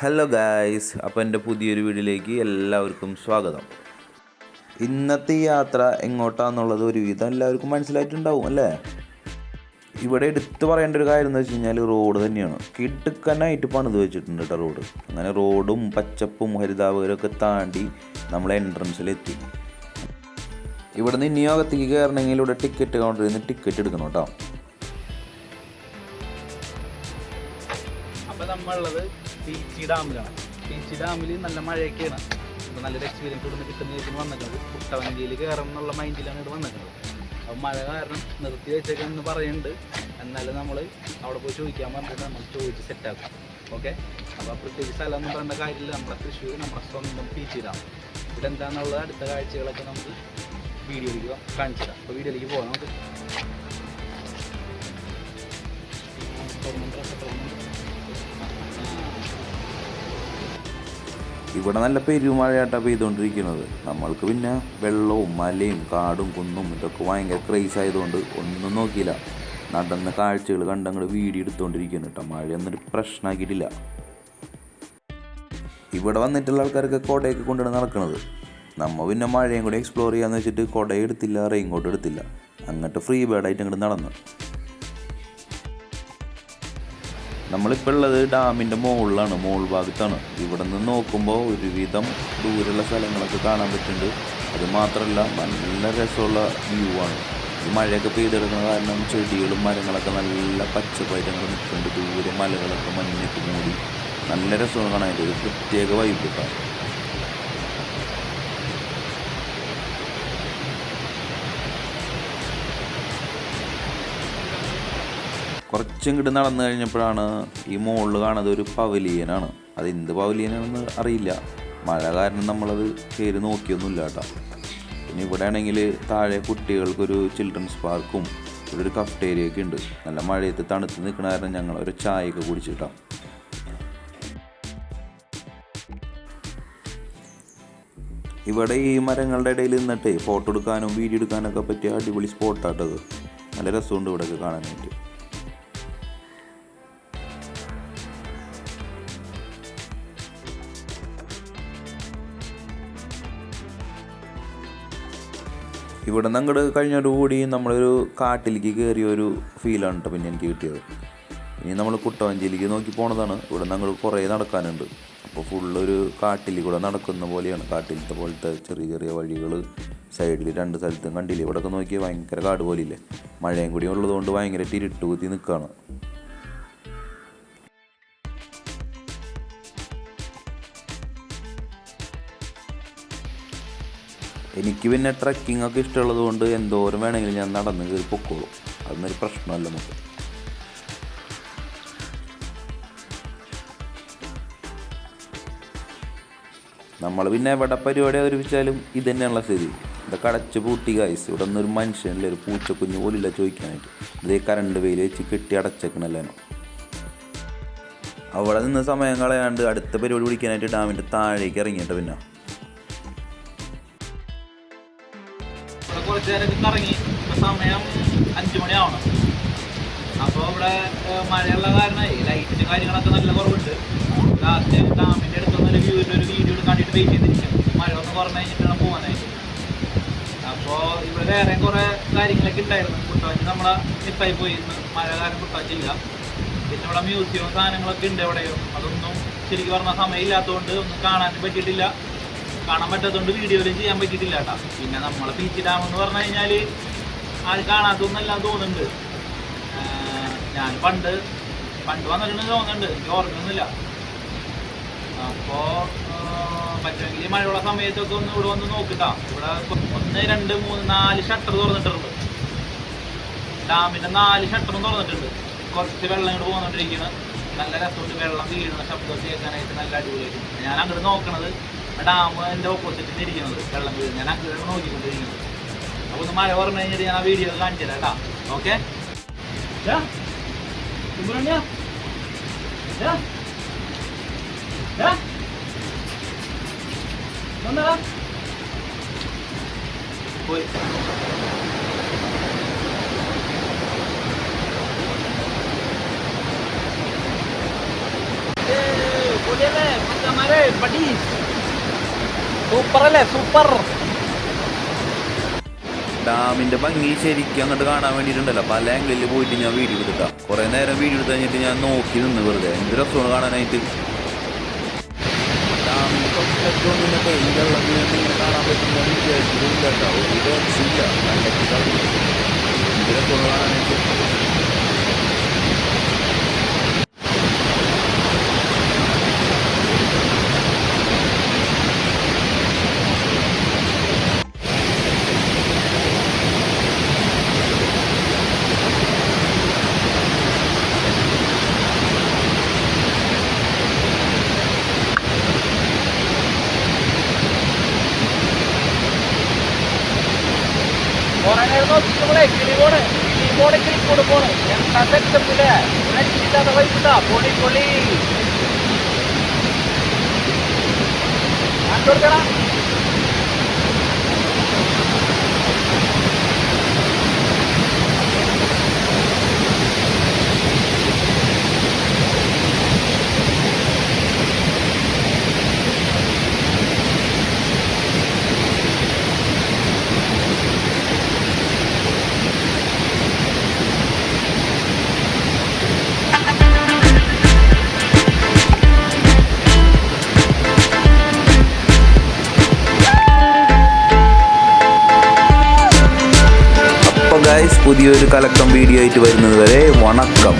Hello guys അപ്പോൾ എന്റെ പുതിയൊരു വീഡിയോയിലേക്ക് എല്ലാവർക്കും സ്വാഗതം. ഇന്നത്തെ യാത്ര എങ്ങോട്ടാന്നുള്ളത് ഒരുവിധം എല്ലാവർക്കും മനസ്സിലായിട്ടുണ്ടാവും അല്ലേ? ഇവിടെ എടുത്തു പറയേണ്ട ഒരു കാര്യം എന്ന് വെച്ച് കഴിഞ്ഞാൽ റോഡ് തന്നെയാണ്. കിടുക്കനായിട്ട് പണിത് വെച്ചിട്ടുണ്ട് കേട്ടോ റോഡ്. അങ്ങനെ റോഡും പച്ചപ്പും ഹരിതാപകരമൊക്കെ താണ്ടി നമ്മൾ എൻട്രൻസിലെത്തി ഇവിടെ നിന്ന് ഇനി അകത്തേക്ക് കയറണമെങ്കിൽ ഇവിടെ ടിക്കറ്റ് കൗണ്ടറിൽ നിന്ന് ടിക്കറ്റ് എടുക്കണം കേട്ടോ അപ്പോൾ നമ്മളുള്ളത് പീച്ചി ഡാമിലാണ് പീച്ചി ഡാമിൽ നല്ല മഴയൊക്കെയാണ്. അപ്പോൾ നല്ലൊരു എക്സ്പീരിയൻസ് ഇവിടുന്ന് കിട്ടുന്നതിന് വന്നിട്ടുണ്ട് കുട്ടവഞ്ചിയിൽ കയറണം എന്നുള്ള മൈൻഡിലാണ് ഇവിടെ വന്നിട്ടുള്ളത്. അപ്പോൾ മഴ കാരണം നിർത്തി വെച്ചേക്കെന്ന് പറയുന്നുണ്ട്. എന്നാലും നമ്മൾ അവിടെ പോയി ചോദിക്കാൻ പറഞ്ഞിട്ട് നമ്മൾ ചോദിച്ച് സെറ്റാക്കും ഓക്കെ അപ്പോൾ പ്രത്യേകിച്ച് സ്ഥലം എന്ന് പറയുന്ന കാര്യമില്ല. നമ്മുടെ തൃശ്ശൂർ നമ്മുടെ സ്വന്തം പീച്ചി ഡാം ഇവിടെ എന്താണെന്നുള്ളത് അടുത്ത കാഴ്ചകളൊക്കെ നമുക്ക് വീഡിയോയിലേക്ക് കാണിച്ചു തരാം അപ്പോൾ വീഡിയോയിലേക്ക് പോകാം നമുക്ക്. ഇവിടെ നല്ല പെരുമഴയായിട്ടാണ് പെയ്തുകൊണ്ടിരിക്കുന്നത് നമ്മൾക്ക് പിന്നെ വെള്ളവും മലയും കാടും കുന്നും ഇതൊക്കെ ഭയങ്കര ക്രൈസ് ആയതുകൊണ്ട് ഒന്നും നോക്കിയില്ല. നടന്ന കാഴ്ചകൾ കണ്ടങ്ങൾ വീഡിയോ എടുത്തുകൊണ്ടിരിക്കുന്നു കേട്ടോ. മഴ ഒരു പ്രശ്നമാക്കിയിട്ടില്ല ഇവിടെ വന്നിട്ടുള്ള ആൾക്കാർക്ക് കുടയൊക്കെ കൊണ്ടാണ് നടക്കുന്നത് നമ്മൾ പിന്നെ മഴയും കൂടി എക്സ്പ്ലോർ ചെയ്യാന്ന് വെച്ചിട്ട് കുട എടുത്തില്ല റെയിൻകോട്ട് എടുത്തില്ല. അങ്ങോട്ട് ഫ്രീ ബേഡായിട്ട് അങ്ങോട്ട് നടന്നു. നമ്മളിപ്പോൾ ഉള്ളത് ഡാമിന്റെ മുകളിലാണ് മോൾ ഭാഗത്താണ്. ഇവിടെ നിന്ന് നോക്കുമ്പോൾ ഒരുവിധം ദൂരെയുള്ള സ്ഥലങ്ങളൊക്കെ കാണാൻ പറ്റുന്നുണ്ട്. അത് മാത്രമല്ല നല്ല രസമുള്ള വ്യൂ ആണ്. ഈ മഴയൊക്കെ പെയ്തെടുക്കുന്ന കാരണം ചെടികളും മരങ്ങളൊക്കെ നല്ല പച്ചപ്പായിട്ട് അങ്ങ് നിൽക്കുന്നുണ്ട്. ദൂരെ മലകളൊക്കെ മഞ്ഞൊക്കെ മൂടി. നല്ല രസമാണ് കാണാനായിട്ട് ഒരു പ്രത്യേക വൈബ് കേട്ടോ കുറച്ചിങ്ങോട്ട് നടന്നു കഴിഞ്ഞപ്പോഴാണ് ഈ മുകളിൽ കാണുന്നത് ഒരു പവലിയനാണ്. അത് എന്ത് പവലിയനാണെന്ന് അറിയില്ല. മഴ കാരണം നമ്മളത് കയറി നോക്കിയൊന്നുമില്ല കേട്ടോ. പിന്നെ ഇവിടെ ആണെങ്കിൽ താഴെ കുട്ടികൾക്കൊരു ചിൽഡ്രൻസ് പാർക്കും ഇവിടെ ഒരു കഫ്റ്റേരിയ ഒക്കെ ഉണ്ട്. നല്ല മഴയത്ത് തണുത്ത് നിൽക്കണ കാരണം ഞങ്ങൾ ഒരു ചായയൊക്കെ കുടിച്ചിട്ടാണ് ഇവിടെ ഈ മരങ്ങളുടെ ഇടയിൽ നിന്നിട്ട് ഫോട്ടോ എടുക്കാനും വീഡിയോ എടുക്കാനൊക്കെ പറ്റിയ അടിപൊളി സ്പോട്ടാട്ടത് നല്ല രസമുണ്ട് ഇവിടെയൊക്കെ കാണാനായിട്ട്. ഇവിടെ നിന്ന് അങ്ങോട്ട് കഴിഞ്ഞോടുകൂടി നമ്മളൊരു കാട്ടിലേക്ക് കയറിയ ഒരു ഫീലാണ് കേട്ടോ പിന്നെ എനിക്ക് കിട്ടിയത്. ഇനി നമ്മൾ കുട്ടവഞ്ചിയിലേക്ക് നോക്കി പോണതാണ്. ഇവിടെ നിന്ന് അങ്ങോട്ട് കുറേ നടക്കാനുണ്ട്. അപ്പോൾ ഫുള്ളൊരു കാട്ടിൽ കൂടെ നടക്കുന്ന പോലെയാണ്. കാട്ടിലത്തെ പോലത്തെ ചെറിയ ചെറിയ വഴികൾ സൈഡിൽ രണ്ട് സ്ഥലത്തും കണ്ടില്ലേ? ഇവിടെയൊക്കെ നോക്കിയാൽ ഭയങ്കര കാട് പോലില്ലേ? മഴയും കൂടി ഉള്ളതുകൊണ്ട് ഭയങ്കര ഇരുട്ട് കുത്തി നിൽക്കുകയാണ് എനിക്ക് പിന്നെ ട്രക്കിംഗ് ഒക്കെ ഇഷ്ടമുള്ളത് കൊണ്ട് എന്തോരം വേണമെങ്കിലും ഞാൻ നടന്ന് കയറി പൊക്കോളും. അതൊന്നൊരു പ്രശ്നമല്ല നമുക്ക്. നമ്മൾ പിന്നെ എവിടെ പരിപാടി അവതരിപ്പിച്ചാലും ഇത് തന്നെയാണുള്ള സ്ഥിതി. ഇതൊക്കെ അടച്ച് പൂട്ടി കായ്സ് ഇവിടെ നിന്നൊരു മനുഷ്യനില്ല ഒരു പൂച്ചക്കുഞ്ഞ് പോലില്ല ചോദിക്കാനായിട്ട്. ഇതേ കറണ്ട് വെയിൽ വെച്ച് കെട്ടി അടച്ചേക്കണല്ലോ അവിടെ നിന്ന് സമയം കളയാണ്ട് അടുത്ത പരിപാടി പിടിക്കാനായിട്ട് ഡാമിന്റെ താഴേക്ക് ഇറങ്ങിയിട്ട് പിന്നെ. ഇവിടെ കുറച്ച് നേരം ഇറങ്ങി. സമയം അഞ്ച് മണിയാവണം. അപ്പോൾ ഇവിടെ മഴയുള്ള ഈ ലൈറ്റിന്റെ കാര്യങ്ങളൊക്കെ നല്ല കുറവുണ്ട്. ആദ്യം ഡാമിന്റെ അടുത്ത് ഒരു വ്യൂവിന്റെ ഒരു വീഡിയോ കണ്ടിട്ട് വെയിറ്റ് ചെയ്തിരിക്കും. മഴ ഒന്ന് കുറഞ്ഞ് കഴിഞ്ഞിട്ടാണ് പോകാനായിട്ട് അപ്പോൾ ഇവിടെ വേറെ കുറേ കാര്യങ്ങളൊക്കെ ഉണ്ടായിരുന്നു കുട്ടാച്ചി നമ്മളെ മിസ്സായി പോയി. ഇന്ന് മഴ കാരണം കുട്ടാച്ചില്ല പിന്നെ ഇവിടെ മ്യൂസിയവും സാധനങ്ങളൊക്കെ ഉണ്ട് എവിടെയോ. അതൊന്നും ശരിക്കും പറഞ്ഞാൽ സമയമില്ലാത്തതുകൊണ്ട് ഒന്നും കാണാൻ പറ്റിയിട്ടില്ല. കാണാൻ പറ്റാത്തതുകൊണ്ട് വീഡിയോയിലും ചെയ്യാൻ പറ്റിയിട്ടില്ല കേട്ടോ. പിന്നെ നമ്മളെ ബീച്ച് ഡാം എന്ന് പറഞ്ഞു കഴിഞ്ഞാൽ ആ കാണാത്തൊന്നല്ല തോന്നുന്നുണ്ട്. ഞാൻ പണ്ട് പണ്ട് വന്നിട്ടുണ്ട് തോന്നുന്നുണ്ട്. എനിക്ക് ഓർക്കുന്നില്ല അപ്പോൾ പറ്റുമെങ്കിൽ മഴയുള്ള സമയത്തൊക്കെ ഒന്ന് ഇവിടെ വന്ന് നോക്കിട്ടാ. ഇവിടെ ഒന്ന് രണ്ട് മൂന്ന് നാല് ഷട്ടർ തുറന്നിട്ടുണ്ട്. ഡാമിന്റെ നാല് ഷട്ടറും തുറന്നിട്ടുണ്ട്. കുറച്ച് വെള്ളം ഇങ്ങോട്ട് പോകുന്നുണ്ടിരിക്കുന്നത് നല്ല രസമുണ്ട്. വെള്ളം വീഴുന്ന ശബ്ദം കേൾക്കാനായിട്ട് നല്ല അടിപൊളിയായിട്ട്. ഞാൻ അങ്ങോട്ട് നോക്കണത് ഡാം എന്റെ ഓപ്പോസിറ്റിൽ ഇരിക്കുന്നത്. വെള്ളം വീഴുന്നത് ഞാൻ അങ്ങനെ നോക്കിക്കൊണ്ടിരിക്കുന്നത് അപ്പോൾ ഒന്ന് മഴ പറഞ്ഞു കഴിഞ്ഞിട്ട് ഞാൻ ആ വീഡിയോ കാണിച്ചു തരാം കേട്ടോ. ഓക്കെ പോയി. പൊളിയല്ലേ മച്ചന്മാരെ പടി സൂപ്പർ അല്ലേ? സൂപ്പർ ഡാമിന്റെ ഭംഗി ശരിക്കും അങ്ങോട്ട് കാണാൻ വേണ്ടിയിട്ടുണ്ടല്ലോ. പല ആംഗിളിൽ പോയിട്ട് ഞാൻ വീഡിയോ എടുക്കാം കുറെ നേരം വീഡിയോ എടുത്ത് കഴിഞ്ഞിട്ട് ഞാൻ നോക്കി നിന്ന് വെറുതെ. എന്ത് രസമാണ് കാണാനായിട്ട്. ഡാമിന്റെ കാണാൻ പറ്റുന്ന കാണാനായിട്ട്. കുറെ നേരം നോക്കിക്കുമ്പോഴേ കിളിപോണ് കിളിപോണ് കിളിക്കൂട് പോണ് എന്താ സെറ്റപ്പില്ലേ ഇല്ലാതെ വൈകിട്ടാ പൊളി പൊളി കണ്ടുകൊടുക്കണം പുതിയൊരു കലക്കം വീഡിയോ ആയിട്ട് വരുന്നത് വരെ വണക്കം.